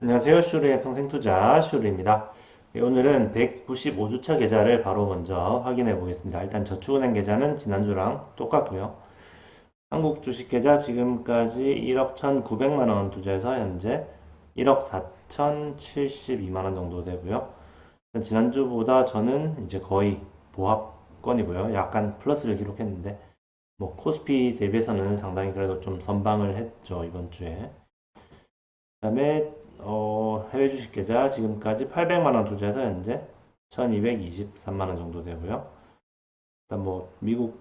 안녕하세요. 슈르의 평생투자 슈르입니다. 네, 오늘은 195주차 계좌를 바로 먼저 확인해 보겠습니다. 일단 저축은행 계좌는 지난주랑 똑같고요. 한국 주식 계좌 지금까지 1억 1,900만 원 투자해서 현재 1억 4,072만 원 정도 되고요. 지난주보다 저는 이제 거의 보합권이고요. 약간 플러스를 기록했는데 뭐 코스피 대비해서는 상당히 그래도 좀 선방을 했죠, 이번 주에. 그 다음에 어, 해외 주식 계좌 지금까지 800만 원 투자해서 현재 1223만 원 정도 되고요. 일단 뭐 미국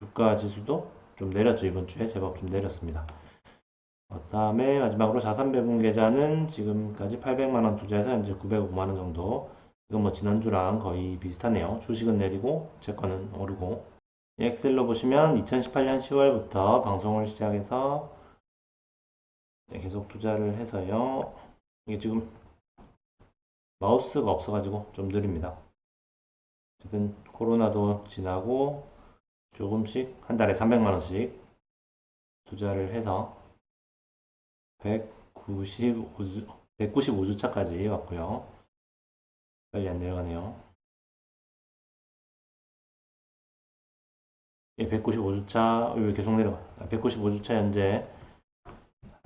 주가 지수도 좀 내렸죠. 이번 주에 제법 좀 내렸습니다. 그 다음에 마지막으로 자산 배분 계좌는 지금까지 800만 원 투자해서 현재 905만 원 정도. 이건 뭐 지난주랑 거의 비슷하네요. 주식은 내리고 제 거는 오르고. 이 엑셀로 보시면 2018년 10월부터 방송을 시작해서 네, 계속 투자를 해서요. 이게 지금 마우스가 없어가지고 좀 느립니다. 어쨌든 코로나도 지나고 조금씩 한 달에 300만 원씩 투자를 해서 195주, 195주차까지 왔고요. 빨리 안 내려가네요. 예, 195주차, 왜 계속 내려가? 195주차 현재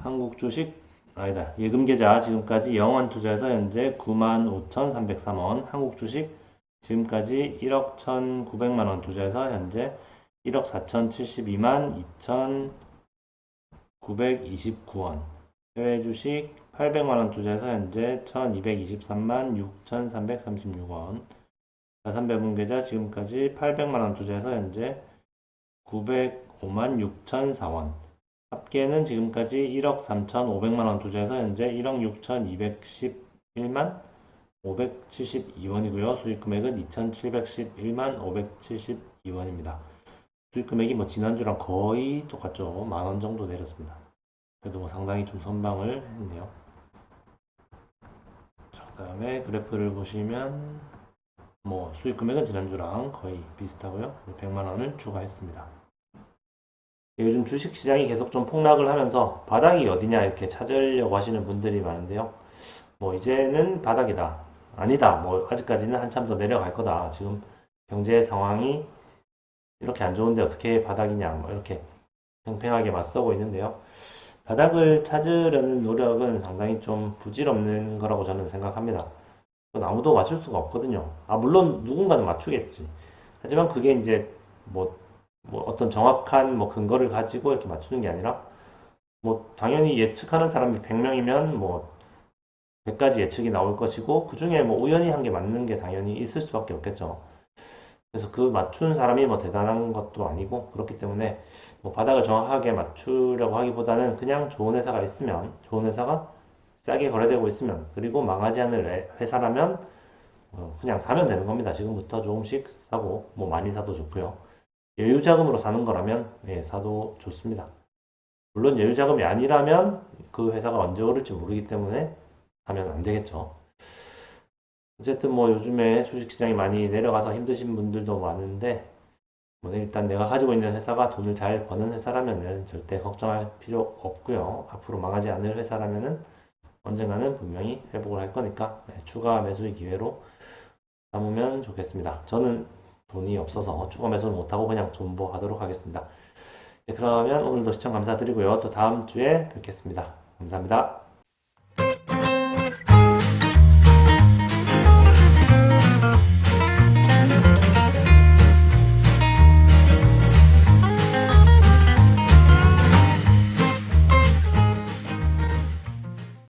한국 주식 아니다. 예금 계좌 지금까지 영원 투자해서 현재 95,303원. 한국 주식 지금까지 1억 1,900만 원 투자해서 현재 1억 4,072만 2,929원. 해외 주식 800만 원 투자해서 현재 1,223만 6,336원. 자산 배분 계좌 지금까지 800만 원 투자해서 현재 905만 6,004원. 합계는 지금까지 1억 3,500만 원 투자해서 현재 1억 6,211만 572원이고요. 수익 금액은 2,711만 572원입니다. 수익 금액이 뭐 지난주랑 거의 똑같죠. 만 원 정도 내렸습니다. 그래도 뭐 상당히 좀 선방을 했네요. 자, 그다음에 그래프를 보시면 뭐 수익 금액은 지난주랑 거의 비슷하고요. 100만 원을 추가했습니다. 요즘 주식 시장이 계속 좀 폭락을 하면서 바닥이 어디냐 이렇게 찾으려고 하시는 분들이 많은데요. 뭐 이제는 바닥이다. 아니다. 뭐 아직까지는 한참 더 내려갈 거다. 지금 경제 상황이 이렇게 안 좋은데 어떻게 바닥이냐. 뭐 이렇게 팽팽하게 맞서고 있는데요. 바닥을 찾으려는 노력은 상당히 좀 부질없는 거라고 저는 생각합니다. 아무도 맞출 수가 없거든요. 아, 물론 누군가는 맞추겠지. 하지만 그게 이제 뭐 뭐 어떤 정확한 뭐 근거를 가지고 이렇게 맞추는 게 아니라 뭐 당연히 예측하는 사람이 100명이면 뭐 100가지 예측이 나올 것이고 그 중에 뭐 우연히 한 게 맞는 게 당연히 있을 수밖에 없겠죠. 그래서 그 맞춘 사람이 뭐 대단한 것도 아니고 그렇기 때문에 뭐 바닥을 정확하게 맞추려고 하기보다는 그냥 좋은 회사가 있으면 좋은 회사가 싸게 거래되고 있으면 그리고 망하지 않을 회사라면 어, 그냥 사면 되는 겁니다. 지금부터 조금씩 사고 뭐 많이 사도 좋고요. 여유 자금으로 사는 거라면 예, 사도 좋습니다. 물론 여유 자금이 아니라면 그 회사가 언제 오를지 모르기 때문에 하면 안 되겠죠. 어쨌든 뭐 요즘에 주식시장이 많이 내려가서 힘드신 분들도 많은데 뭐 일단 내가 가지고 있는 회사가 돈을 잘 버는 회사라면은 절대 걱정할 필요 없고요. 앞으로 망하지 않을 회사라면은 언젠가는 분명히 회복을 할 거니까 네, 추가 매수의 기회로 삼으면 좋겠습니다. 저는 돈이 없어서 추가 매수를 못하고 그냥 존버하도록 하겠습니다. 네, 그러면 오늘도 시청 감사드리고요. 또 다음 주에 뵙겠습니다. 감사합니다.